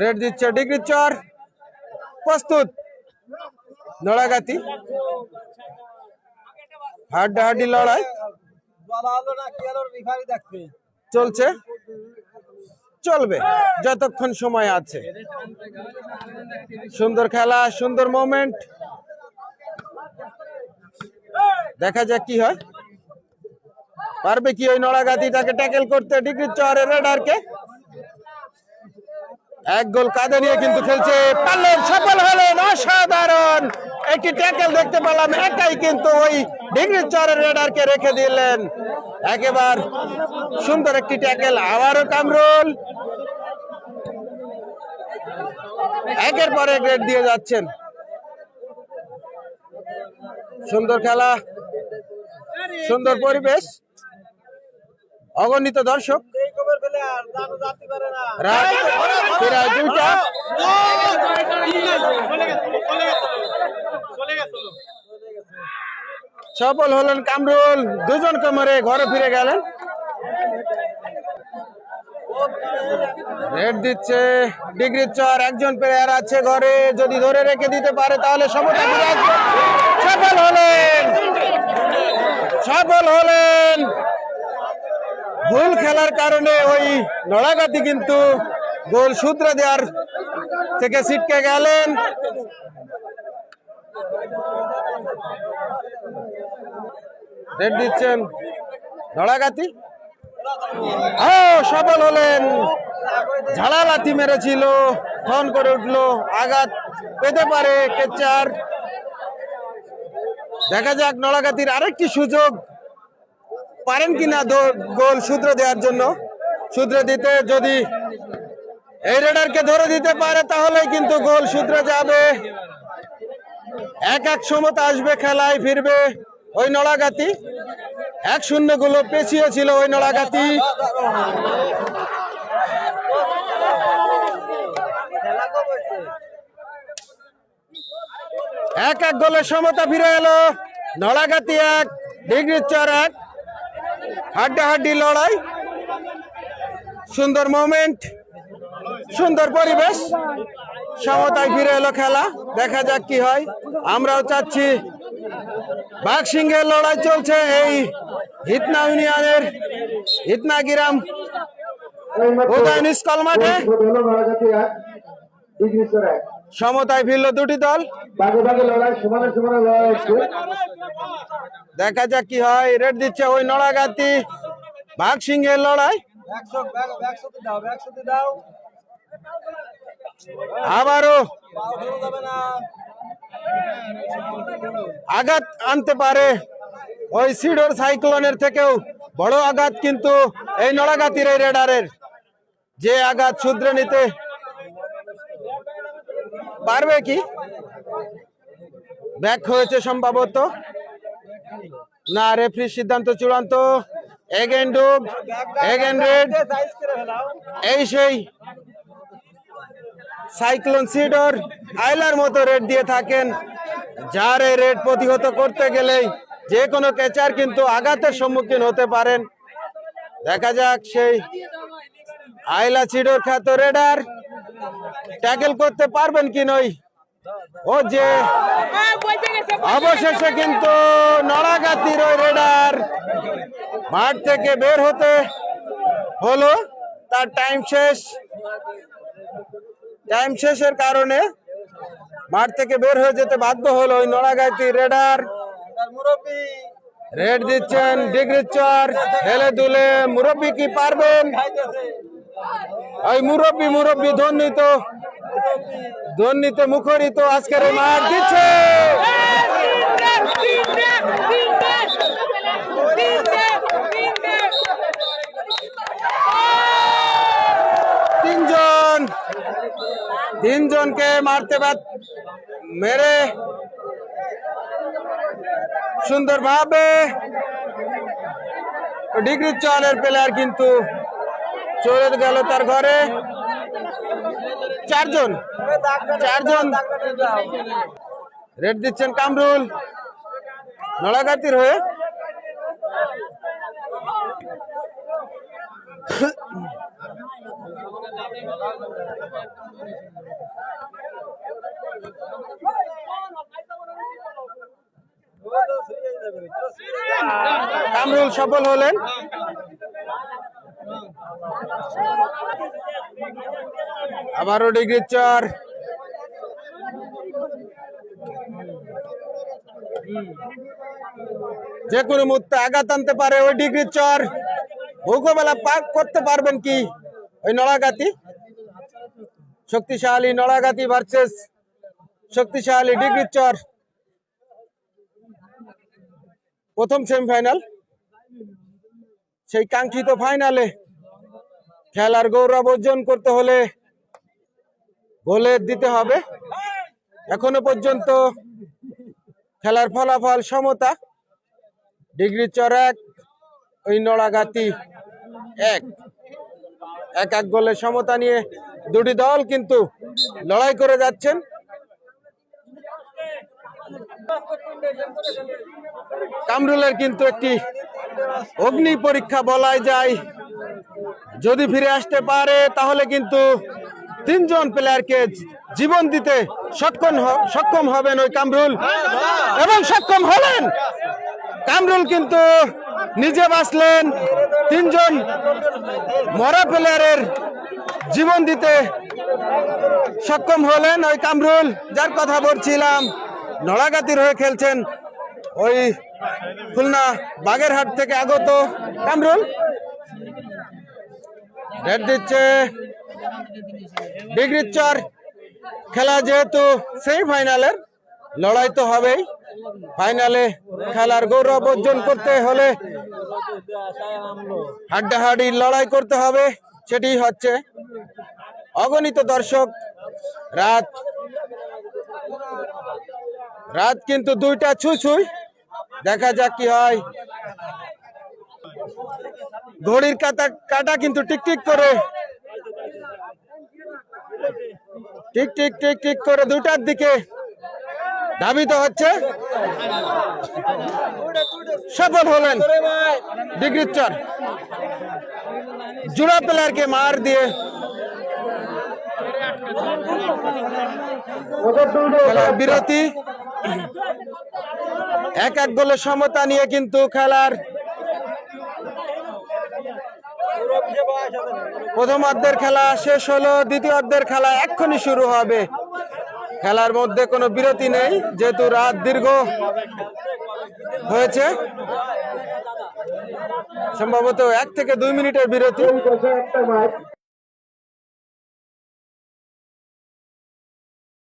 Red দিচ্ছে ডিগ্রি চর। প্রস্তুত। নড়াগাতি। হাড্ডাহাড্ডি লড়াই। চলছে। চলবে, যতক্ষণ সময় আছে। সুন্দর খেলা, সুন্দর মোমেন্ট দেখা যাক কি হয়। পারবে কি ওই নড়াগাতি তাকে ট্যাকেল করতে? ডিগ্রি চরে রেডারকে। এক গোল কাঁধে নিয়ে কিন্তু খেলছে পারলেন সফল হলেন অসাধারণ। একটি ট্যাকেল দেখতে পেলাম, একাই কিন্তু ওই ডিগ্রি চরের রেডারকে রেখে দিলেন। একেবার সুন্দর একটি ট্যাকেল আবারও কামরুল। একের পর এক রেড দিয়ে যাচ্ছেন। সুন্দর খেলা, সুন্দর পরিবেশ। অগণিত দর্শক। সফল হলেন কামরুল দুজন কমরে ঘরে ফিরে গেলেন। রেড দিচ্ছে ডিগ্রি চর, একজন প্লেয়ার আছে ঘরে, যদি ধরে রেখে দিতে পারে তাহলে সমতা সফল হলেন সফল হলেন। ভুল খেলার কারণে ওই নড়াগাতি কিন্তু গোল সূত্র দেওয়ার থেকে ছিটকে গেলেন। রেড দিচ্ছেন নড়াগাতি ও, সফল হলেন। ঝাড়া লাথি মেরেছিল ফোন করে উঠল, আঘাত পেতে পারে কেচার। দেখা যাক নড়াগাতির আরেকটি সুযোগ। পারেন কিনা গোল সূত্র দেওয়ার জন্য? সূত্র দিতে যদি এই রেডারকে ধরে দিতে পারে তাহলে কিন্তু গোল সূত্র যাবে। এক এক সমতা আসবে খেলায়, ফিরবে ওই নড়াগাতি এক শূন্যগুলো পেছিয়ে ছিল ওই নড়াগাতি এক এক গোলে সমতা ফিরে এলো, নড়াগাতি এক ডিগ্রি চর এক। হাড্ডাহাড্ডি লড়াই। সুন্দর মোমেন্ট সুন্দর পরিবেশ। সমতায় ফিরে এলো খেলা, দেখা যাক কি হয়। আমরাও চাচ্ছি বাঘ সিংহের লড়াই চলছে এই হিতনা ইউনিয়নের হিতনা গ্রাম। উদয়ন মাঠে। সমতায় ফিরল দুটি দল। দেখা যাক কি হয়। রেড দিচ্ছে ওই নড়াগাতি বাঘ সিংহের লড়াই। আবারও আঘাত আনতে পারে ওই সিডোর সাইক্লোনের থেকেও। বড় আঘাত কিন্তু এই নড়াগাতির এই রেডারের। যে আঘাত শুধরে নিতে পারবে কি? ব্যাক হয়েছে সম্ভবত। না রেফারির সিদ্ধান্ত চূড়ান্ত। এগেন ডুব এগেন রেড এই সেই সাইক্লোন সিডর আইলার মতো রেড দিয়ে থাকেন। যার এই রেড প্রতিহত করতে গেলেই যে কোনো ক্যাচার কিন্তু আঘাতের সম্মুখীন হতে পারেন। দেখা যাক সেই আইলা সিডর খ্যাত রেডার ট্যাকেল করতে পারবেন কি নই? ও যে অবশেষে কিন্তু নড়াগাতির ওই রেডার মাঠ থেকে বের হতে হলো। তার টাইম শেষ। টাইম শেষের কারণে মাঠ থেকে বের হয়ে যেতে বাধ্য হলো ওই নড়াগাতি রেডার। রেড দিচ্ছেন ডিগ্রি চর, হেলে দুলে মুরব্বী কি পারবেন? ওই মুরব্বী মুরব্বী ধ্বনিত ধ্বনিতে মুখরিত, আজকের মাঠ দিচ্ছে। তিনজন, তিনজনকে মারতে পার মেরে সুন্দরভাবে ডিগ্রি চলের প্লেয়ার কিন্তু চলে গেল তার ঘরে। চারজন। চারজন। রেড দিচ্ছেন কামরুল। নড়াগাতির হয়ে। কামরুল সফল হলেন। আবারও ডিগ্রি চর। যে কোনো মুহূর্তে আঘাত আনতে পারে ওই ডিগ্রি চর। ভূগোবেলা পাক করতে পারবেন কি? ওই নড়াগাতি। শক্তিশালী নড়াগাতি ভার্সেস শক্তিশালী ডিগ্রি চর। প্রথম সেমিফাইনাল সেই কাঙ্ক্ষিত ফাইনালে খেলার গৌরব অর্জন করতে হলে গোলের দিতে হবে। এখনও পর্যন্ত খেলার ফলাফল সমতা। ডিগ্রি চর এক, ওই নড়াগাতি এক। এক এক গোলের সমতা নিয়ে দুটি দল কিন্তু লড়াই করে যাচ্ছেন। কামরুলের কিন্তু একটি অগ্নি পরীক্ষা বলাই যায়। যদি ফিরে আসতে পারে, তাহলে কিন্তু তিনজন প্লেয়ারকে জীবন দিতে সক্ষম সক্ষম হবেন ওই কামরুল। এবং সক্ষম হলেন। কামরুল কিন্তু নিজে বাঁচলেন। তিনজন মরা প্লেয়ারের জীবন দিতে সক্ষম হলেন ওই কামরুল। যার কথা বলছিলাম, নড়াগাতির হয়ে খেলছেন ওই খুলনা বাগেরহাট থেকে আগত কামরুল। রেড দিচ্ছে। ডিগ্রি চর খেলা যেহেতু সেমিফাইনালের লড়াই তো হবেই। ফাইনালে খেলার গৌরব অর্জন করতে হলে হাড্ডাহাড্ডি লড়াই করতে হবে, সেটি হচ্ছে অগণিত দর্শক, রাত। রাত কিন্তু দুইটা ছুঁই ছুঁই দেখা যাক কি হয়। ঘড়ির কাটা কাটা কিন্তু টিকটিক করে টিক টিক টিক টিক করে দুটার দিকে। ধাবিত হচ্ছে। সফল হলেন ডিগ্রি চার। জোড়া প্লেয়ারকে মার দিয়ে বিরতি। এক এক গোলের সমতা নিয়ে কিন্তু খেলার প্রথম অর্ধের খেলা শেষ হলো, দ্বিতীয় অর্ধের খেলা এক্ষুনি শুরু হবে। খেলার মধ্যে কোনো বিরতি নেই, যেহেতু রাত দীর্ঘ হয়েছে। সম্ভবত এক থেকে দুই মিনিটের বিরতি।